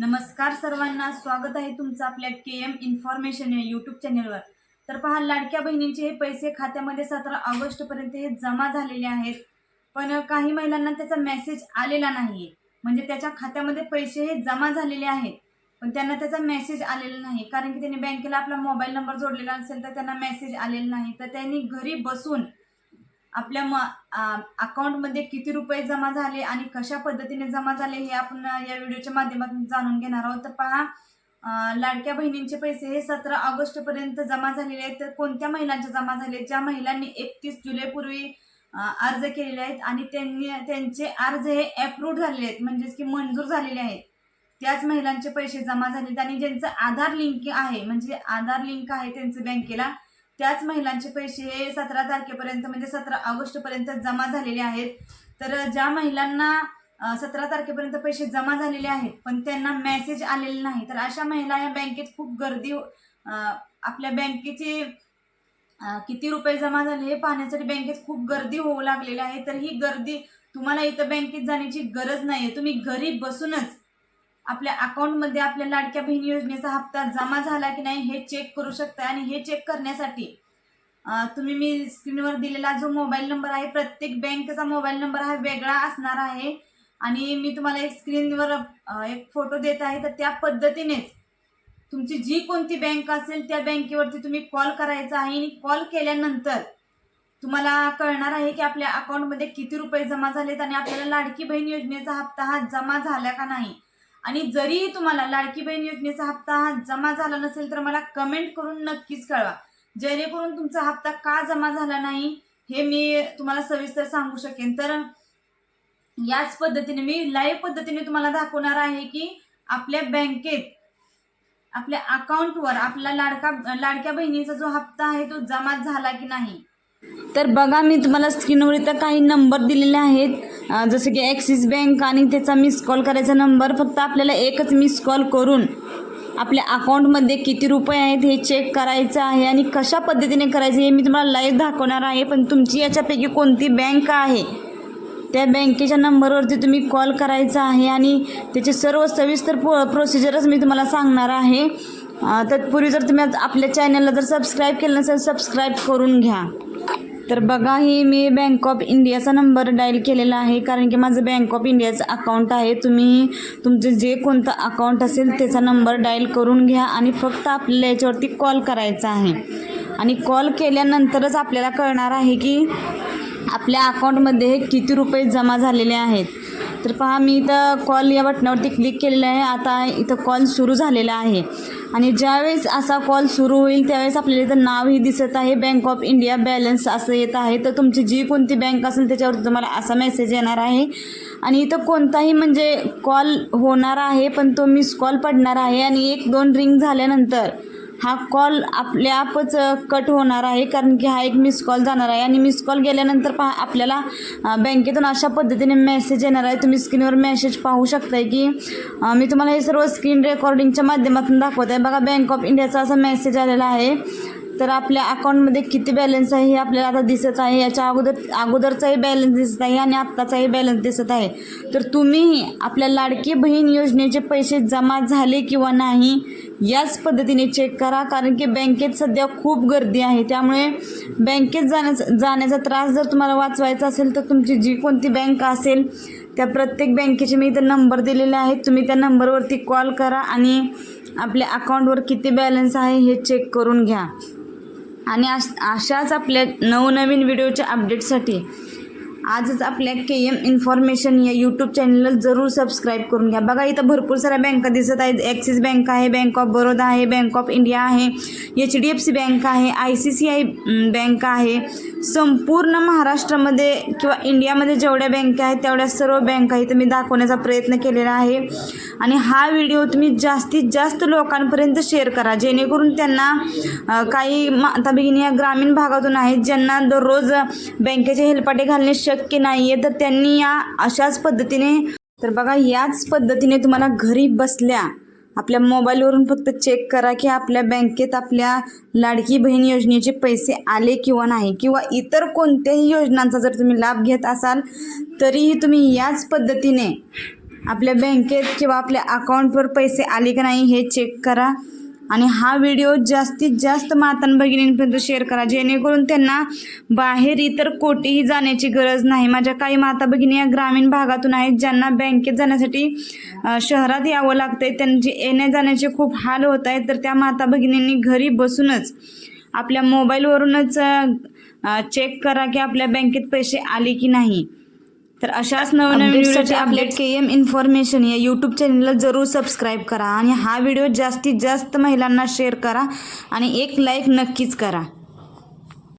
नमस्कार सर्वांना. स्वागत आहे तुमचं आपल्या के एम इन्फॉर्मेशन या यूट्यूब चॅनेलवर तर पहा लाडक्या बहिणींचे हे पैसे खात्यामध्ये सतरा ऑगस्टपर्यंत हे जमा झालेले आहेत. पण काही महिलांना त्याचा मेसेज आलेला नाही आहे म्हणजे त्याच्या खात्यामध्ये पैसे हे जमा झालेले आहेत. पण त्यांना त्याचा मेसेज आलेला नाही. कारण की त्यांनी बँकेला आपला मोबाईल नंबर जोडलेला असेल तर त्यांना मेसेज आलेला नाही. तर त्यांनी घरी बसून आपल्या म अकाउंटमध्ये किती रुपये जमा झाले आणि कशा पद्धतीने जमा झाले हे आपण या व्हिडिओच्या माध्यमातून जाणून घेणार आहोत. तर पहा लाडक्या बहिणींचे पैसे हे सतरा ऑगस्टपर्यंत जमा झालेले आहेत. तर कोणत्या महिलांचे जमा झाले? ज्या महिलांनी एकतीस जुलैपूर्वी अर्ज केलेले आहेत आणि त्यांनी त्यांचे अर्ज हे अप्रूव्ह झालेले आहेत. म्हणजेच की मंजूर झालेले आहेत. त्याच महिलांचे पैसे जमा झालेत आणि ज्यांचं आधार लिंक आहे म्हणजे आधार लिंक आहे त्यांचं बँकेला त्याच महिलांचे पैसे हे सतरा तारखेपर्यंत म्हणजे सतरा ऑगस्टपर्यंत जमा झालेले आहेत. तर ज्या महिलांना सतरा तारखेपर्यंत पैसे जमा झालेले आहेत पण त्यांना मेसेज आलेले नाही तर अशा महिला या बँकेत खूप गर्दी आपल्या बँकेचे किती रुपये जमा झाले हे पाहण्यासाठी बँकेत खूप गर्दी होऊ लागलेली आहे. तर ही गर्दी तुम्हाला इथं बँकेत जाण्याची गरज नाही आहे तुम्ही घरी बसूनच आपल्या अकाउंटमध्ये आपल्या लाडक्या बहीण योजनेचा हप्ता जमा झाला की नाही हे चेक करू शकता आणि हे चेक करण्यासाठी तुम्ही मी स्क्रीनवर दिलेला जो मोबाईल नंबर आहे प्रत्येक बँकेचा मोबाईल नंबर हा वेगळा असणार आहे. आणि मी तुम्हाला एक स्क्रीनवर एक फोटो देत आहे. तर त्या पद्धतीनेच तुमची जी कोणती बँक असेल त्या बँकेवरती तुम्ही कॉल करायचा आहे. आणि कॉल केल्यानंतर तुम्हाला कळणार आहे की आपल्या अकाउंटमध्ये किती रुपये जमा झालेत आणि आपल्याला लाडकी बहीण योजनेचा हप्ता हा जमा झाला का नाही. आणि जरी तुम्हाला लाडकी बहीण योजनेचा हप्ता हा जमा झाला नसेल तर मला कमेंट करून नक्कीच कळवा. जेणेकरून तुमचा हप्ता का जमा झाला नाही हे मी तुम्हाला सविस्तर सांगू शकेन. तर याच पद्धतीने मी लाईव्ह पद्धतीने तुम्हाला दाखवणार आहे की आपल्या बँकेत आपल्या अकाउंटवर आपला लाडका लाडक्या बहिणीचा जो हप्ता आहे तो जमा झाला की नाही. तर बघा मी तुम्हाला स्क्रीनवर इथं काही नंबर दिलेले आहेत. जसं की ॲक्सिस बँक आणि त्याचा मिस कॉल करायचा नंबर फक्त आपल्याला एकच मिस कॉल करून आपल्या अकाउंटमध्ये किती रुपये आहेत हे चेक करायचं आहे आणि कशा पद्धतीने करायचं हे मी तुम्हाला लाईव्ह दाखवणार आहे. पण तुमची याच्यापैकी कोणती बँक आहे? त्या बँकेच्या नंबरवरती तुम्ही कॉल करायचा आहे आणि त्याचे सर्व सविस्तर प्रो प्रोसिजरच मी तुम्हाला सांगणार आहे. तत्पूर्वी जर तुम्ही आज आपल्या चॅनलला जर सबस्क्राईब केलं नसेल सबस्क्राईब करून घ्या. तर बघा हे मी बँक ऑफ इंडियाचा नंबर डायल केलेला आहे कारण की माझं बँक ऑफ इंडियाचं अकाउंट आहे. तुम्ही तुमचं जे कोणतं अकाउंट असेल त्याचा नंबर डायल करून घ्या आणि फक्त आपल्याला याच्यावरती कॉल करायचा आहे. आणि कॉल केल्यानंतरच आपल्याला कळणार आहे की आपल्या अकाउंटमध्ये किती रुपये जमा झालेले आहेत. तर पहा मी इथं कॉल या बटनावरती क्लिक केलेलं आहे. आता इथं कॉल सुरू झालेला आहे. आणि ज्यावेळेस असा कॉल सुरू होईल त्यावेळेस आपल्याला इथं नावही दिसत आहे. बँक ऑफ इंडिया बॅलन्स असं येत आहे. तर तुमची जी कोणती बँक असेल त्याच्यावरती तुम्हाला असा मेसेज येणार आहे. आणि इथं कोणताही म्हणजे कॉल होणार आहे पण तो मिस कॉल पडणार आहे. आणि एक दोन रिंग झाल्यानंतर हा कॉल आपल्या आपच कट होणार आहे. कारण की हा एक मिस कॉल जाणार आहे. आणि मिस कॉल गेल्यानंतर पहा आपल्याला बँकेतून अशा पद्धतीने मेसेज येणार आहे. तुम्ही स्क्रीनवर मेसेज पाहू शकताय की मी तुम्हाला हे सर्व स्क्रीन रेकॉर्डिंगच्या माध्यमातून दाखवत आहे बघा बँक ऑफ इंडियाचा असा मेसेज आलेला आहे. तर आपल्या अकाउंटमध्ये किती बॅलन्स आहे हे आपल्याला आता दिसत आहे. याच्या अगोदर अगोदरचाही बॅलन्स दिसत आहे आणि आत्ताचाही बॅलन्स दिसत आहे. तर तुम्ही आपल्या लाडकी बहीण योजनेचे पैसे जमा झाले किंवा नाही याच पद्धतीने चेक करा. कारण की बँकेत सध्या खूप गर्दी आहे. त्यामुळे बँकेत जाण्याचा जाण्याचा त्रास जर तुम्हाला वाचवायचा असेल तर तुमची जी कोणती बँक असेल त्या प्रत्येक बँकेचे मी इथं नंबर दिलेले आहेत. तुम्ही त्या नंबरवरती कॉल करा आणि आपल्या अकाउंटवर किती बॅलन्स आहे हे चेक करून घ्या. आणि अश अशाच आपल्या नवनवीन व्हिडिओच्या अपडेटसाठी आजच आपल्या के एम इन्फॉर्मेशन या यूट्यूब चॅनलला जरूर सबस्क्राईब करून घ्या. बघा इथं भरपूर साऱ्या बँका दिसत आहेत. ॲक्सिस बँक आहे बँक ऑफ बरोदा आहे बँक ऑफ इंडिया आहे H D F C bank आहे I C C I bank आहे. संपूर्ण महाराष्ट्रामध्ये किंवा इंडियामध्ये जेवढ्या बँका आहेत तेवढ्या सर्व बँका इथं मी दाखवण्याचा प्रयत्न केलेला आहे. आणि हा व्हिडिओ तुम्ही जास्तीत जास्त लोकांपर्यंत शेअर करा. जेणेकरून त्यांना काही माता भगिनी या ग्रामीण भागातून आहेत ज्यांना दररोज बँकेचे हेलपाटे घालणे शक्य नाही आहे तर त्यांनी या अशाच पद्धतीने तर बघा याच पद्धतीने तुम्हाला घरी बसल्या आपल्या मोबाईलवरून फक्त चेक करा की आपल्या बँकेत आपल्या लाडकी बहीण योजनेचे पैसे आले किंवा नाही किंवा इतर कोणत्याही योजनांचा जर तुम्ही लाभ घेत असाल तरीही तुम्ही याच पद्धतीने आपल्या बँकेत किंवा आपल्या अकाउंटवर पैसे आले का नाही हे चेक करा. आणि हा व्हिडिओ जास्तीत जास्त मातान भगिनींपर्यंत शेअर करा. जेणेकरून त्यांना बाहेर इतर कोठेही जाण्याची गरज नाही. माझ्या काही माता भगिनी या ग्रामीण भागातून आहेत ज्यांना बँकेत जाण्यासाठी शहरात यावं लागतंय. त्यांचे येण्या जाण्याचे खूप हाल होत आहेत. तर त्या माता भगिनींनी घरी बसूनच आपल्या मोबाईलवरूनच चेक करा की आपल्या बँकेत पैसे आले की नाही. तर अशाच नवनवीन व्हिडिओचे अपडेट के एम इन्फॉर्मेशन या यूट्यूब चॅनलला जरूर सबस्क्राईब करा आणि हा व्हिडिओ जास्तीत जास्त महिलांना शेअर करा आणि एक लाईक नक्कीच करा.